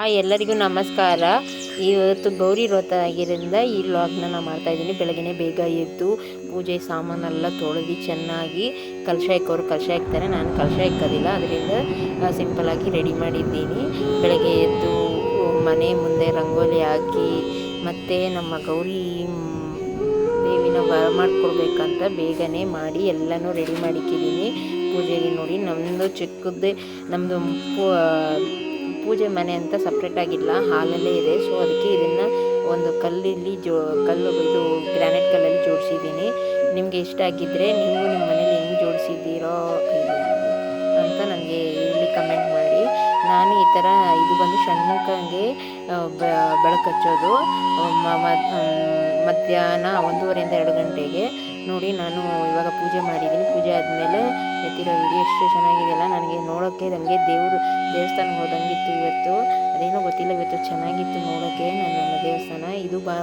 ಆ ಎಲ್ಲರಿಗೂ ನಮಸ್ಕಾರ. ಇವತ್ತು ಗೌರಿ ವ್ರತ ಆಗಿರೋದ್ರಿಂದ ಈ ವ್ಲಾಗ್ನ ನಾನು ಮಾಡ್ತಾಯಿದ್ದೀನಿ ಬೆಳಗ್ಗೆ ಬೇಗ ಎದ್ದು ಪೂಜೆ ಸಾಮಾನೆಲ್ಲ ತೊಳೆದು ಚೆನ್ನಾಗಿ ಕಲಶ ಇಕ್ಕೋರು ಕಲಶ ಇಕ್ತಾರೆ ನಾನು ಕಲಶ ಹಾಕೋದಿಲ್ಲ. ಅದರಿಂದ ಸಿಂಪಲಾಗಿ ರೆಡಿ ಮಾಡಿದ್ದೀನಿ. ಬೆಳಗ್ಗೆ ಎದ್ದು ಮನೆ ಮುಂದೆ ರಂಗೋಲಿ ಹಾಕಿ ಮತ್ತು ನಮ್ಮ ಗೌರಿ ದೇವಿನ ಬರ ಮಾಡ್ಕೊಡ್ಬೇಕಂತ ಬೇಗನೆ ಮಾಡಿ ಎಲ್ಲನೂ ರೆಡಿ ಮಾಡಿಕ್ಕಿದ್ದೀನಿ ಪೂಜೆಗೆ ನೋಡಿ ನಮ್ಮದು ಚಿಕ್ಕದ್ದೇ ನಮ್ಮದು ಪೂಜೆ ಮನೆ ಅಂತ ಸಪ್ರೇಟಾಗಿಲ್ಲ ಹಾಲಲ್ಲೇ ಇದೆ. ಸೊ ಅದಕ್ಕೆ ಇದನ್ನು ಒಂದು ಕಲ್ಲಲ್ಲಿ ಜೋ, ಕಲ್ಲು ಇದು ಗ್ರಾನೈಟ್ ಕಲ್ಲಲ್ಲಿ ಜೋಡಿಸಿದ್ದೀನಿ. ನಿಮಗೆ ಇಷ್ಟ ಆಗಿದ್ದರೆ ನೀವು ನಿಮ್ಮ ಮನೇಲಿ ಹೆಂಗೆ ಜೋಡಿಸಿದ್ದೀರೋ ಥರ ಇದು ಬಂದು ಷಣ್ಮುಖಂಗೆ ಬೆಳಕು ಹಚ್ಚೋದು. ಮಧ್ಯಾಹ್ನ ಒಂದೂವರೆಯಿಂದ ಎರಡು ಗಂಟೆಗೆ ನೋಡಿ ನಾನು ಇವಾಗ ಪೂಜೆ ಮಾಡಿದ್ದೀನಿ. ಪೂಜೆ ಆದಮೇಲೆ ಎತ್ತಿರೋ ವಿಡಿಯೋ ಎಷ್ಟು ಚೆನ್ನಾಗಿದೆಯಲ್ಲ ನನಗೆ ನೋಡೋಕ್ಕೆ, ನನಗೆ ದೇವರು, ದೇವಸ್ಥಾನ ಹೋದಂಗಿತ್ತು ಇವತ್ತು. ಅದೇನೋ ಗೊತ್ತಿಲ್ಲ ಇವತ್ತು ಚೆನ್ನಾಗಿತ್ತು ನೋಡೋಕ್ಕೆ ನನ್ನ ದೇವಸ್ಥಾನ. ಇದು ಬಾ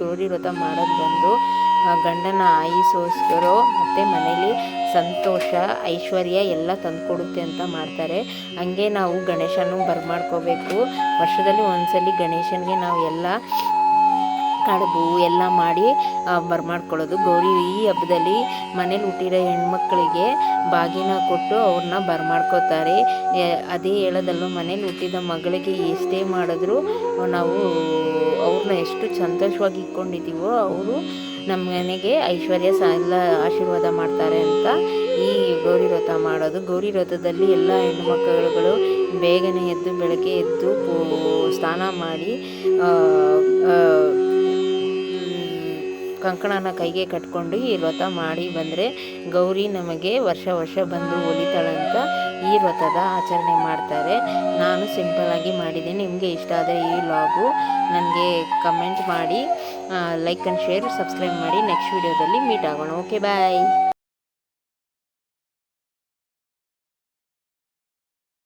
ಗೌರಿ ವ್ರತ ಮಾಡೋದು ಬಂದು ಗಂಡನ ಆಯುಸೋಸ್ಕರ ಮತ್ತು ಮನೇಲಿ ಸಂತೋಷ, ಐಶ್ವರ್ಯ ಎಲ್ಲ ತಂದುಕೊಡುತ್ತೆ ಅಂತ ಮಾಡ್ತಾರೆ. ಹಂಗೆ ನಾವು ಗಣೇಶನೂ ಬರ್ಮಾಡ್ಕೋಬೇಕು. ವರ್ಷದಲ್ಲಿ ಒಂದ್ಸಲಿ ಗಣೇಶನಿಗೆ ನಾವು ಎಲ್ಲ ಕಡುಬು ಎಲ್ಲ ಮಾಡಿ ಬರ್ಮಾಡ್ಕೊಳ್ಳೋದು. ಗೌರಿ ಈ ಹಬ್ಬದಲ್ಲಿ ಮನೇಲಿ ಹುಟ್ಟಿರೋ ಹೆಣ್ಮಕ್ಳಿಗೆ ಬಾಗಿನ ಕೊಟ್ಟು ಅವ್ರನ್ನ ಬರ್ಮಾಡ್ಕೋತಾರೆ. ಅದೇ ಹೇಳೋದಲ್ಲೂ ಮನೇಲಿ ಹುಟ್ಟಿದ ಮಗಳಿಗೆ ಎಷ್ಟೇ ಮಾಡಿದ್ರು ನಾವು ಅವ್ರನ್ನ ಎಷ್ಟು ಸಂತೋಷವಾಗಿ ಇಟ್ಕೊಂಡಿದ್ದೀವೋ, ಅವರು ನಮ್ಮ ಮನೆಗೆ ಐಶ್ವರ್ಯ ಎಲ್ಲ ಆಶೀರ್ವಾದ ಮಾಡ್ತಾರೆ ಅಂತ ಈ ಗೌರಿ ವ್ರತ ಮಾಡೋದು. ಗೌರಿ ವ್ರತದಲ್ಲಿ ಎಲ್ಲ ಹೆಣ್ಣುಮಕ್ಕಳುಗಳು ಬೇಗನೆ ಎದ್ದು, ಬೆಳಗ್ಗೆ ಎದ್ದು ಸ್ನಾನ ಮಾಡಿ ಕಂಕಣನ ಕೈಗೆ ಕಟ್ಕೊಂಡು ಈ ವ್ರತ ಮಾಡಿ ಬಂದರೆ ಗೌರಿ ನಮಗೆ ವರ್ಷ ವರ್ಷ ಬಂದು ಒಲಿತಾಳಂತ ಈ ವ್ರತದ ಆಚರಣೆ ಮಾಡ್ತಾರೆ. ನಾನು ಸಿಂಪಲಾಗಿ ಮಾಡಿದ್ದೀನಿ. ನಿಮಗೆ ಇಷ್ಟ ಆದರೆ ಈ ವ್ಲಾಗು ನನಗೆ ಕಮೆಂಟ್ ಮಾಡಿ ಲೈಕ್ ಆ್ಯಂಡ್ ಶೇರ್ ಸಬ್ಸ್ಕ್ರೈಬ್ ಮಾಡಿ. ನೆಕ್ಸ್ಟ್ ವೀಡಿಯೋದಲ್ಲಿ ಮೀಟ್ ಆಗೋಣ. Okay bye